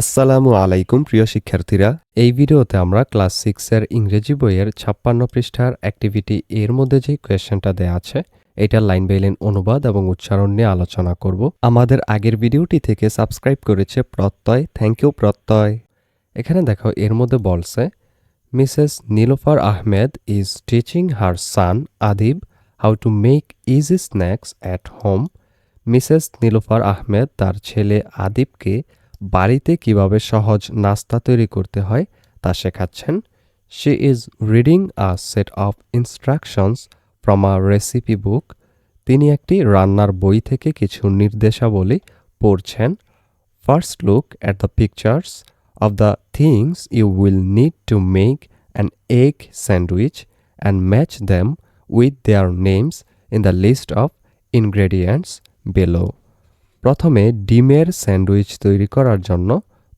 আসসালামু আলাইকুম, প্রিয় শিক্ষার্থীরা। এই ভিডিওতে আমরা ক্লাস সিক্সের ইংরেজি বইয়ের ছাপ্পান্ন পৃষ্ঠার অ্যাক্টিভিটি এর মধ্যে যে কোয়েশ্চেনটা দেয়া আছে, এটা লাইন বাই লাইন অনুবাদ এবং উচ্চারণ নিয়ে আলোচনা করব। আমাদের আগের ভিডিওটি থেকে সাবস্ক্রাইব করেছে প্রত্যয়। থ্যাংক ইউ প্রত্যয়। এখানে দেখো, এর মধ্যে বলছে Mrs Nilofar Ahmed is teaching her son Adib how to make easy snacks at home Mrs Nilofar Ahmed তার ছেলে আদিবকে বাড়িতে কীভাবে সহজ নাস্তা তৈরি করতে হয় তা শেখাচ্ছেন। She is reading a set of instructions from a recipe book তিনি একটি রান্নার বই থেকে কিছু নির্দেশাবলী পড়ছেন। First look at the pictures of the things you will need to make an egg sandwich and match them with their names in the list of ingredients below. প্রথমে ডিমের স্যান্ডউইচ তৈরি করার জন্য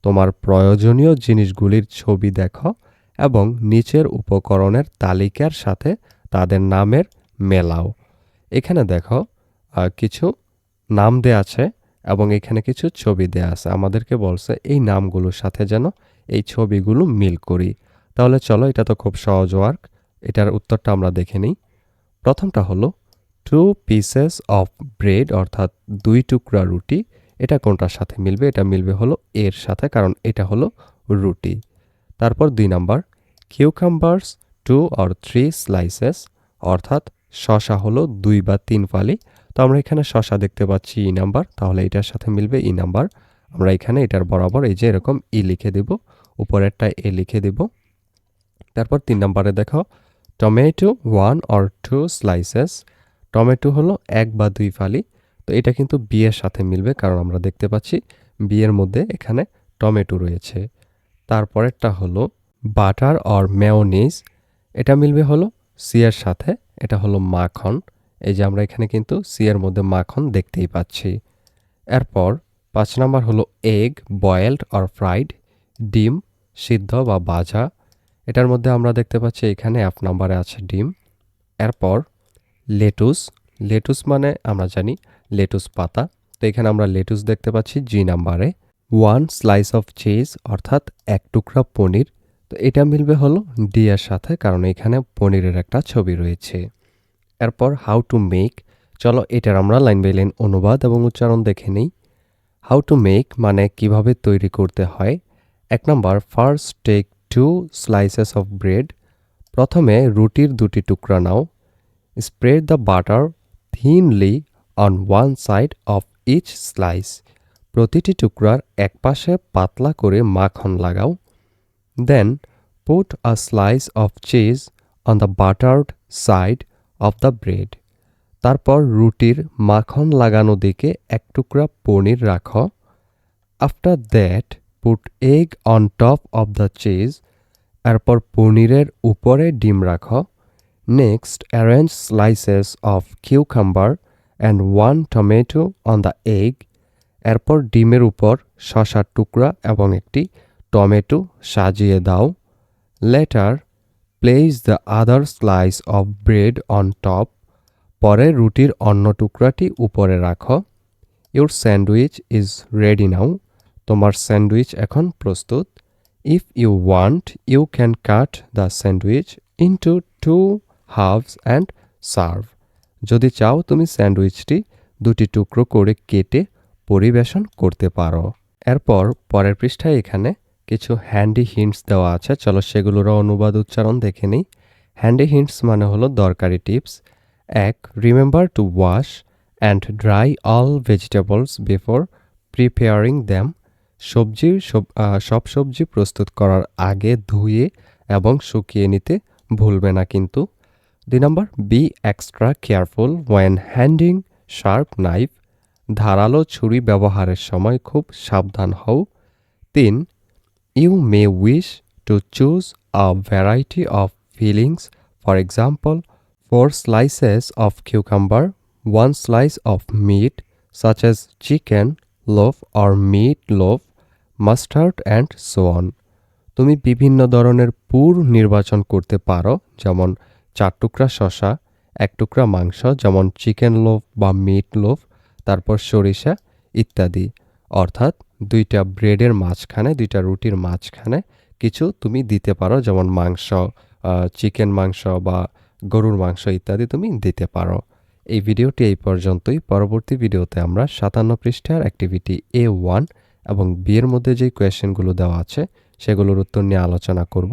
তোমার প্রয়োজনীয় জিনিসগুলির ছবি দেখো এবং নিচের উপকরণের তালিকার সাথে তাদের নামের মেলাও। এখানে দেখো কিছু নাম দেয়া আছে এবং এখানে কিছু ছবি দেয়া আছে। আমাদেরকে বলছে এই নামগুলোর সাথে যেন এই ছবিগুলো মিল করি। তাহলে চলো, এটা তো খুব সহজ ওয়ার্ক এটার উত্তরটা আমরা দেখে নিই। প্রথমটা হলো টু পিসেস অফ ব্রেড অর্থাৎ দুই টুকরা রুটি, এটা কোনটার সাথে মিলবে? এটা মিলবে হলো এর সাথে, কারণ এটা হলো রুটি। তারপর দুই number cucumbers two or three slices অর্থাৎ শশা হলো দুই বা তিন ফালি। তো আমরা এখানে শশা দেখতে পাচ্ছি ই নাম্বার, তাহলে এটার সাথে মিলবে ই নাম্বার। আমরা এখানে এটার বরাবর এই যে এরকম ই লিখে দেব, উপরেরটা এ লিখে দেব। তারপর তিন নাম্বারে দেখো tomato one or two slices tomato হলো এক বা দুই ফালি। তো এটা কিন্তু বিয়ের সাথে মিলবে কারণ আমরা দেখতে পাচ্ছি বিয়ের মধ্যে এখানে টমেটো রয়েছে। তারপরেরটা হলো বাটার অর মেয়োনিজ এটা মিলবে হলো সিয়ের সাথে, এটা হলো মাখন। এই যে আমরা এখানে কিন্তু সিয়ের মধ্যে মাখন দেখতেই পাচ্ছি। এরপর পাঁচ নাম্বার হলো এগ, বয়েলড অর ফ্রাইড, ডিম, সিদ্ধ বা ভাজা। এটার মধ্যে আমরা দেখতে পাচ্ছি এখানে এক নাম্বারে আছে ডিম। এরপর লেটুস। লেটুস মানে আমরা জানি লেটুস পাতা। তো এখানে আমরা লেটুস দেখতে পাচ্ছি জি নাম্বারে ওয়ান স্লাইস অফ চিজ অর্থাৎ এক টুকরা পনির। তো এটা মিলবে হলো ডি এর সাথে, কারণ এখানে পনিরের একটা ছবি রয়েছে। এরপর হাউ টু মেক চলো এটার আমরা লাইন বাই লাইন অনুবাদ এবং উচ্চারণ দেখে নিই। হাউ টু মেক মানে কীভাবে তৈরি করতে হয়। এক number first take two slices of bread প্রথমে রুটির দুটি টুকরা নাও। Spread the butter thinly on one side of each slice প্রতিটি টুকরার একপাশে পাতলা করে মাখন লাগাও। Then put a slice of cheese on the buttered side of the bread তারপর রুটির মাখন লাগানো দিকে এক টুকরা পনির রাখো। After that put egg on top of the cheese এরপর পনিরের উপরে ডিম রাখো। Next arrange slices of cucumber and one tomato on the egg এরপর ডিমের উপর শশার টুকরা এবং একটি টমেটো সাজিয়ে দাও। Later place the other slice of bread on top পরে রুটির অন্য টুকরাটি উপরে রাখো। Your sandwich is ready now তোমার স্যান্ডউইচ এখন প্রস্তুত। If you want you can cut the sandwich into two halves and serve যদি চাও তুমি স্যান্ডউইচটি দুটি টুকরো করে কেটে পরিবেশন করতে পারো। এরপর পরের পৃষ্ঠায় এখানে কিছু হ্যান্ডি হিন্টস দেওয়া আছে। চলো সেগুলোরও অনুবাদ উচ্চারণ দেখে নিই। হ্যান্ডি হিন্টস মানে হলো দরকারি টিপস এক remember to wash and dry all vegetables before preparing them সবজি, সব- সব সবজি প্রস্তুত করার আগে ধুয়ে এবং শুকিয়ে নিতে ভুলবে না কিন্তু। দুই নম্বর be extra careful when handling sharp knife ধারালো ছুরি ব্যবহারের সময় খুব সাবধান হও তিন you may wish to choose a variety of fillings for example four slices of cucumber one slice of meat as chicken, loaf or meat loaf, mustard and so on. তুমি বিভিন্ন ধরনের পুর নির্বাচন করতে পারো যেমন চার টুকরা শশা এক টুকরা মাংস, যেমন চিকেন লোভ বা মিট লোভ তারপর সরিষা ইত্যাদি। অর্থাৎ দুইটা ব্রেডের মাঝখানে, দুইটা রুটির মাঝখানে কিছু তুমি দিতে পারো, যেমন মাংস চিকেন মাংস বা গরুর মাংস ইত্যাদি তুমি দিতে পারো। এই ভিডিওটি এই পর্যন্তই। পরবর্তী ভিডিওতে আমরা সাতান্ন পৃষ্ঠার অ্যাক্টিভিটি এ ওয়ান এবং বিয়ের মধ্যে যেই কোয়েশ্চেনগুলো দেওয়া আছে, সেগুলোর উত্তর নিয়ে আলোচনা করব।